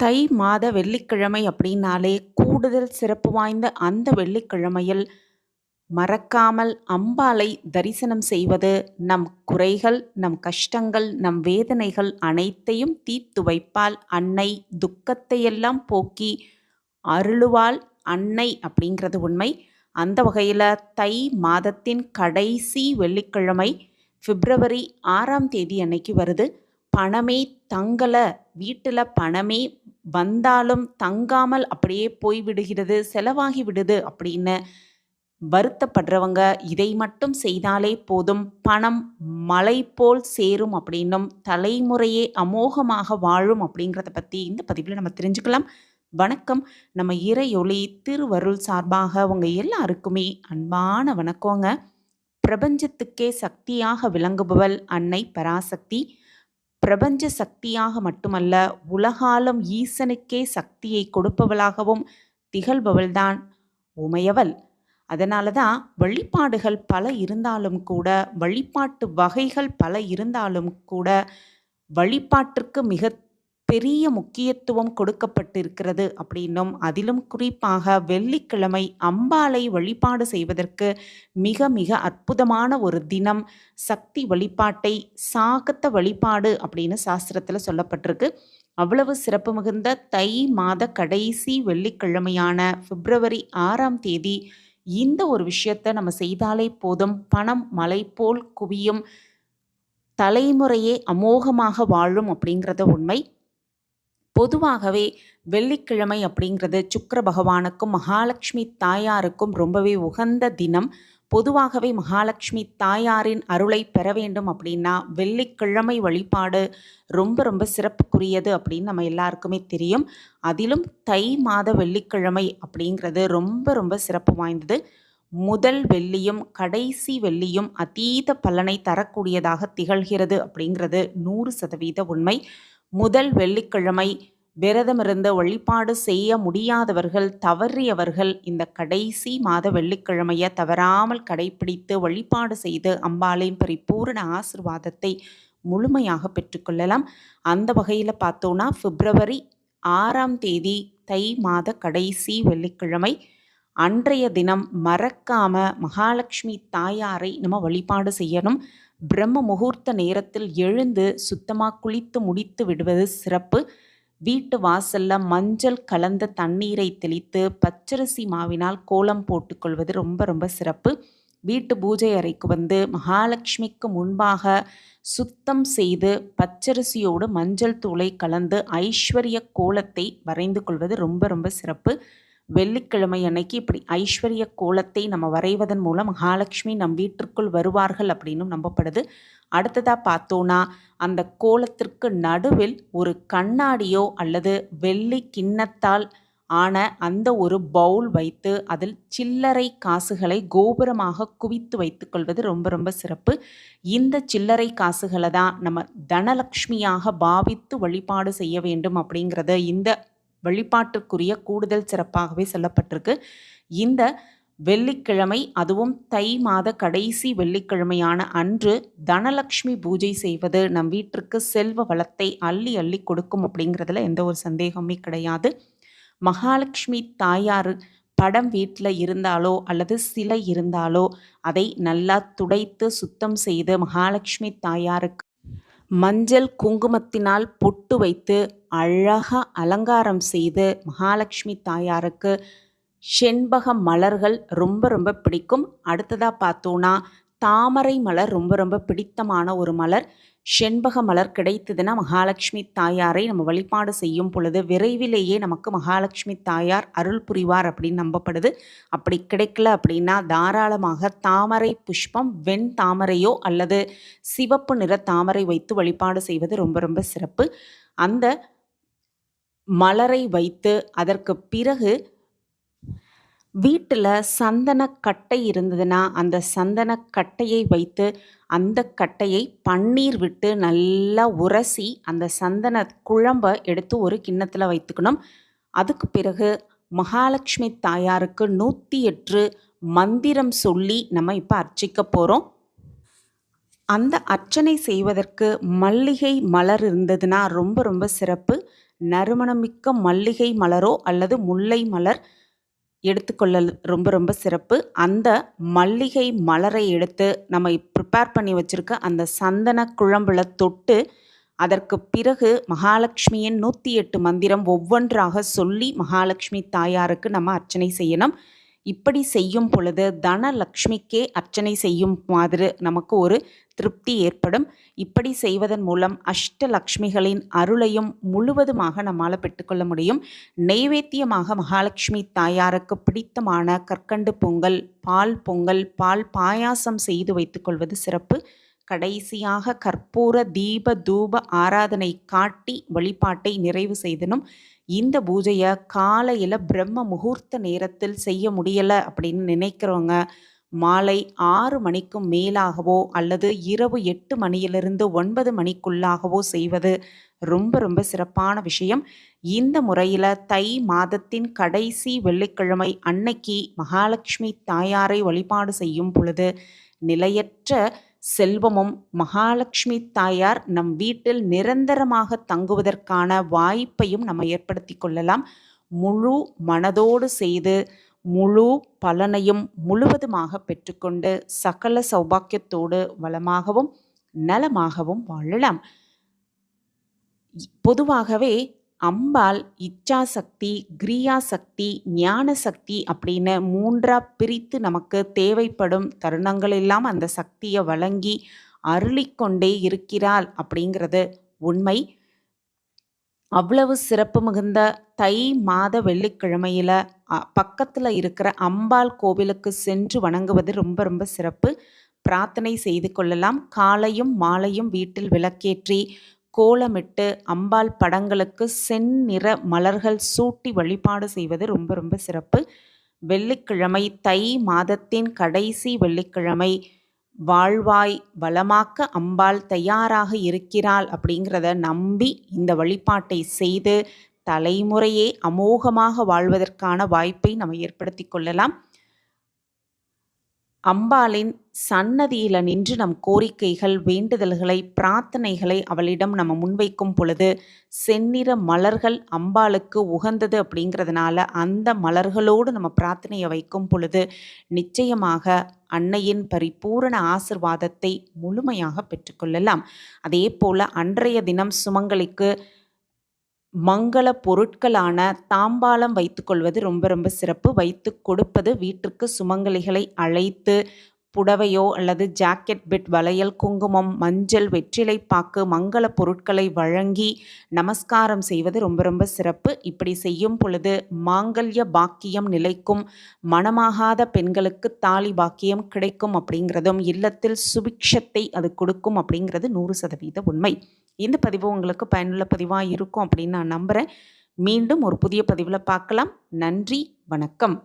தை மாத வெள்ளிக்கிழமை அப்படின்னாலே கூடுதல் சிறப்பு வாய்ந்த அந்த வெள்ளிக்கிழமையில் மறக்காமல் அம்பாளை தரிசனம் செய்வது நம் குறைகள் நம் கஷ்டங்கள் நம் வேதனைகள் அனைத்தையும் தீர்த்து வைப்பால் அன்னை துக்கத்தையெல்லாம் போக்கி அருளுவாள் அன்னை அப்படிங்கிறது உண்மை. அந்த வகையில் தை மாதத்தின் கடைசி வெள்ளிக்கிழமை பிப்ரவரி ஆறாம் தேதி அன்னைக்கு வருது. பணமே தங்கலை வீட்டில் பணமே வந்தாலும் தங்காமல் அப்படியே போய்விடுகிறது செலவாகி விடுது அப்படின்னு வருத்தப்படுறவங்க இதை மட்டும் செய்தாலே போதும். பணம் மலை போல் சேரும் அப்படின்னும் தலைமுறையே அமோகமாக வாழும் அப்படிங்கிறத பற்றி இந்த பதிவில் நம்ம தெரிஞ்சுக்கலாம். வணக்கம். நம்ம இறையொளி திருவருள் சார்பாக உங்கள் எல்லாருக்குமே அன்பான வணக்கங்க. பிரபஞ்சத்துக்கே சக்தியாக விளங்குபவள் அன்னை பராசக்தி. பிரபஞ்ச சக்தியாக மட்டுமல்ல உலகாலும் ஈசனுக்கே சக்தியை கொடுப்பவளாகவும் திகழ்பவள்தான் உமையவள். அதனால தான் வழிபாடுகள் பல இருந்தாலும் கூட வழிபாட்டு வகைகள் பல இருந்தாலும் கூட வழிபாட்டிற்கு மிக பெரிய முக்கியத்துவம் கொடுக்கப்பட்டிருக்கிறது அப்படின்னும் அதிலும் குறிப்பாக வெள்ளிக்கிழமை அம்பாளை வழிபாடு செய்வதற்கு மிக மிக அற்புதமான ஒரு தினம். சக்தி வழிபாட்டை சாகத்த வழிபாடு அப்படின்னு சாஸ்திரத்தில் சொல்லப்பட்டிருக்கு. அவ்வளவு சிறப்பு மிகுந்த தை மாத கடைசி வெள்ளிக்கிழமையான பிப்ரவரி ஆறாம் தேதி இந்த ஒரு விஷயத்தை நம்ம செய்தாலே போதும். பணம் மலை போல் குவியும். தலைமுறையே அமோகமாக வாழும் அப்படிங்கிறத உண்மை. பொதுவாகவே வெள்ளிக்கிழமை அப்படிங்கிறது சுக்கர பகவானுக்கும் மகாலட்சுமி தாயாருக்கும் ரொம்பவே உகந்த தினம். பொதுவாகவே மகாலட்சுமி தாயாரின் அருளை பெற வேண்டும் அப்படின்னா வெள்ளிக்கிழமை வழிபாடு ரொம்ப ரொம்ப சிறப்புக்குரியது அப்படின்னு நம்ம எல்லாருக்குமே தெரியும். அதிலும் தை மாத வெள்ளிக்கிழமை அப்படிங்கிறது ரொம்ப ரொம்ப சிறப்பு வாய்ந்தது. முதல் வெள்ளியும் கடைசி வெள்ளியும் அதீத பலனை தரக்கூடியதாக திகழ்கிறது அப்படிங்கிறது நூறு சதவீத உண்மை. முதல் வெள்ளிக்கிழமை விரதமிருந்து வழிபாடு செய்ய முடியாதவர்கள் தவறியவர்கள் இந்த கடைசி மாத வெள்ளிக்கிழமையை தவறாமல் கடைபிடித்து வழிபாடு செய்து அம்பாளின் பரிபூர்ண ஆசிர்வாதத்தை முழுமையாக பெற்றுக்கொள்ளலாம். அந்த வகையில் பார்த்தோன்னா பிப்ரவரி ஆறாம் தேதி தை மாத கடைசி வெள்ளிக்கிழமை அன்றைய தினம் மறக்காம மகாலட்சுமி தாயாரை நம்ம வழிபாடு செய்யணும். பிரம்ம முகூர்த்த நேரத்தில் எழுந்து சுத்தமாக குளித்து முடித்து விடுவது சிறப்பு. வீட்டு வாசல்ல மஞ்சள் கலந்த தண்ணீரை தெளித்து பச்சரிசி மாவினால் கோலம் போட்டுக்கொள்வது ரொம்ப ரொம்ப சிறப்பு. வீட்டு பூஜை அறைக்கு வந்து மகாலட்சுமிக்கு முன்பாக சுத்தம் செய்து பச்சரிசியோடு மஞ்சள் தூளை கலந்து ஐஸ்வர்ய கோலத்தை வரைந்து கொள்வது ரொம்ப ரொம்ப சிறப்பு. வெள்ளிக்கிழமை அன்னைக்கு இப்படி ஐஸ்வர்ய கோலத்தை நம்ம வரைவதன் மூலம் மகாலட்சுமி நம் வீட்டிற்குள் வருவார்கள் அப்படின்னும் நம்பப்படுது. அடுத்ததாக பார்த்தோன்னா அந்த கோலத்திற்கு நடுவில் ஒரு கண்ணாடியோ அல்லது வெள்ளி கிண்ணத்தால் ஆன அந்த ஒரு பவுல் வைத்து அதில் சில்லறை காசுகளை கோபுரமாக குவித்து வைத்துக்கொள்வது ரொம்ப ரொம்ப சிறப்பு. இந்த சில்லறை காசுகளை தான் நம்ம தனலக்ஷ்மியாக பாவித்து வழிபாடு செய்ய வேண்டும் அப்படிங்கிறத இந்த வழிபாட்டுக்குரிய கூடுதல் சிறப்பாகவே சொல்லப்பட்டிருக்கு. இந்த வெள்ளிக்கிழமை அதுவும் தை மாத கடைசி வெள்ளிக்கிழமையான அன்று தனலக்ஷ்மி பூஜை செய்வது நம் வீட்டிற்கு செல்வ வளத்தை அள்ளி அள்ளி கொடுக்கும் அப்படிங்கிறதுல எந்த ஒரு சந்தேகமே கிடையாது. மகாலட்சுமி தாயார் படம் வீட்டில் இருந்தாலோ அல்லது சிலை இருந்தாலோ அதை நல்லா துடைத்து சுத்தம் செய்து மகாலட்சுமி தாயாருக்கு மஞ்சள் குங்குமத்தினால் பொட்டு வைத்து அழகாக அலங்காரம் செய்து மகாலட்சுமி தாயாருக்கு செண்பக மலர்கள் ரொம்ப ரொம்ப பிடிக்கும். அடுத்ததாக பார்த்தோன்னா தாமரை மலர் ரொம்ப ரொம்ப பிடித்தமான ஒரு மலர். செண்பக மலர் கிடைத்ததுன்னா மகாலட்சுமி தாயாரை நம்ம வழிபாடு செய்யும் பொழுது விரைவிலேயே நமக்கு மகாலட்சுமி தாயார் அருள் புரிவார் அப்படின்னு நம்பப்படுது. அப்படி கிடைக்கல அப்படின்னா தாராளமாக தாமரை புஷ்பம் வெண் தாமரையோ அல்லது சிவப்பு நிற தாமரை வைத்து வழிபாடு செய்வது ரொம்ப ரொம்ப சிறப்பு. அந்த மலரை வைத்து அதற்கு பிறகு வீட்டில் சந்தனக்கட்டை இருந்ததுன்னா அந்த சந்தனக்கட்டையை வைத்து அந்த கட்டையை பன்னீர் விட்டு நல்லா உரசி அந்த சந்தன குழம்பை எடுத்து ஒரு கிண்ணத்தில் வைத்துக்கணும். அதுக்கு பிறகு மகாலட்சுமி தாயாருக்கு நூற்றி எட்டு மந்திரம் சொல்லி நம்ம இப்போ அர்ச்சிக்க போகிறோம் அந்த அர்ச்சனை செய்வதற்கு மல்லிகை மலர் இருந்ததுன்னா ரொம்ப ரொம்ப சிறப்பு. நறுமணமிக்க மல்லிகை மலரோ அல்லது முல்லை மலர் எடுத்துக்கொள்ள ரொம்ப ரொம்ப சிறப்பு. அந்த மல்லிகை மலரை எடுத்து நம்ம ப்ரிப்பேர் பண்ணி வச்சுருக்க அந்த சந்தன குழம்புல தொட்டு அதற்கு பிறகு மகாலட்சுமியின் நூற்றி எட்டு மந்திரம் ஒவ்வொன்றாக சொல்லி மகாலட்சுமி தாயாருக்கு நம்ம அர்ச்சனை செய்யணும். இப்படி செய்யும் பொழுது தனலக்ஷ்மிக்கே அர்ச்சனை செய்யும் மாதிரி நமக்கு ஒரு திருப்தி ஏற்படும். இப்படி செய்வதன் மூலம் அஷ்டலக்ஷ்மிகளின் அருளையும் முழுவதுமாக நம்மால் பெற்றுக்கொள்ள முடியும். நெய்வேத்தியமாக மகாலட்சுமி தாயாருக்கு பிடித்தமான கற்கண்டு பொங்கல் பால் பொங்கல் பால் பாயாசம் செய்து வைத்துக்கொள்வது சிறப்பு. கடைசியாக கற்பூர தீப தூப ஆராதனை காட்டி வழிபாட்டை நிறைவு செய்தனும். இந்த பூஜையை காலையில் பிரம்ம முகூர்த்த நேரத்தில் செய்ய முடியலை அப்படின்னு நினைக்கிறவங்க மாலை ஆறு மணிக்கும் மேலாகவோ அல்லது இரவு எட்டு மணியிலிருந்து ஒன்பது மணிக்குள்ளாகவோ செய்வது ரொம்ப ரொம்ப சிறப்பான விஷயம். இந்த முறையில் தை மாதத்தின் கடைசி வெள்ளிக்கிழமை அன்னைக்கு மகாலட்சுமி தாயாரை வழிபாடு செய்யும் பொழுது நிலையற்ற செல்வமும் மகாலட்சுமி தாயார் நம் வீட்டில் நிரந்தரமாக தங்குவதற்கான வாய்ப்பையும் நம்ம ஏற்படுத்தி கொள்ளலாம். முழு மனதோடு செய்து முழு பலனையும் முழுவதுமாக பெற்றுக்கொண்டு சகல சௌபாக்கியத்தோடு வளமாகவும் நலமாகவும் வாழலாம். பொதுவாகவே அம்பாள் இச்சா சக்தி கிரியா சக்தி ஞான சக்தி அப்படின்னு மூன்றாக பிரித்து நமக்கு தேவைப்படும் தருணங்கள் எல்லாம் அந்த சக்தியை வழங்கி அருளிக்கொண்டே இருக்கிறாள் அப்படிங்கிறது உண்மை. அவ்வளவு சிறப்பு மிகுந்த தை மாத வெள்ளிக்கிழமையில் பக்கத்தில் இருக்கிற அம்பாள் கோவிலுக்கு சென்று வணங்குவது ரொம்ப ரொம்ப சிறப்பு. பிரார்த்தனை செய்து கொள்ளலாம். காலையும் மாலையும் வீட்டில் விளக்கேற்றி கோலமிட்டு அம்பாள் படங்களுக்கு செந்நிற மலர்கள் சூட்டி வழிபாடு செய்வது ரொம்ப ரொம்ப சிறப்பு. வெள்ளிக்கிழமை தை மாதத்தின் கடைசி வெள்ளிக்கிழமை வாழ்வாய் வளமாக்க அம்பாள் தயாராக இருக்கிறாள் அப்படிங்கிறத நம்பி இந்த வழிபாட்டை செய்து தலைமுறையே அமோகமாக வாழ்வதற்கான வாய்ப்பை நம்ம ஏற்படுத்தி கொள்ளலாம். அம்பாளின் சன்னதியில் நின்று நம் கோரிக்கைகள் வேண்டுதல்களை பிரார்த்தனைகளை அவளிடம் நம்ம முன்வைக்கும் பொழுது செந்நிற மலர்கள் அம்பாளுக்கு உகந்தது அப்படிங்கிறதுனால அந்த மலர்களோடு நம்ம பிரார்த்தனையை வைக்கும் பொழுது நிச்சயமாக அன்னையின் பரிபூரண ஆசிர்வாதத்தை முழுமையாக பெற்றுக்கொள்ளலாம் அதே போல் அன்றைய தினம் சுமங்கலிக்கு மங்கள பொருட்களான தாம்பாலம் வைத்துக்கொள்வது ரொம்ப ரொம்ப சிறப்பு. வைத்து கொடுப்பது வீட்டிற்கு சுமங்கலிகளை அழைத்து புடவையோ அல்லது ஜாக்கெட் பெட் வளையல் குங்குமம் மஞ்சள் வெற்றிலை பாக்கு மங்கள பொருட்களை வழங்கி நமஸ்காரம் செய்வது ரொம்ப ரொம்ப சிறப்பு. இப்படி செய்யும் பொழுது மாங்கல்ய பாக்கியம் நிலைக்கும் மனமாகாத பெண்களுக்கு தாலி பாக்கியம் கிடைக்கும் அப்படிங்கிறதும் இல்லத்தில் சுபிக்ஷத்தை அது கொடுக்கும் அப்படிங்கிறது நூறு சதவீத உண்மை. இந்த பதிவு உங்களுக்கு பயனுள்ள பதிவாக இருக்கும் அப்படின்னு நான் நம்புகிறேன் மீண்டும் ஒரு புதிய பதிவில் பார்க்கலாம். நன்றி வணக்கம்.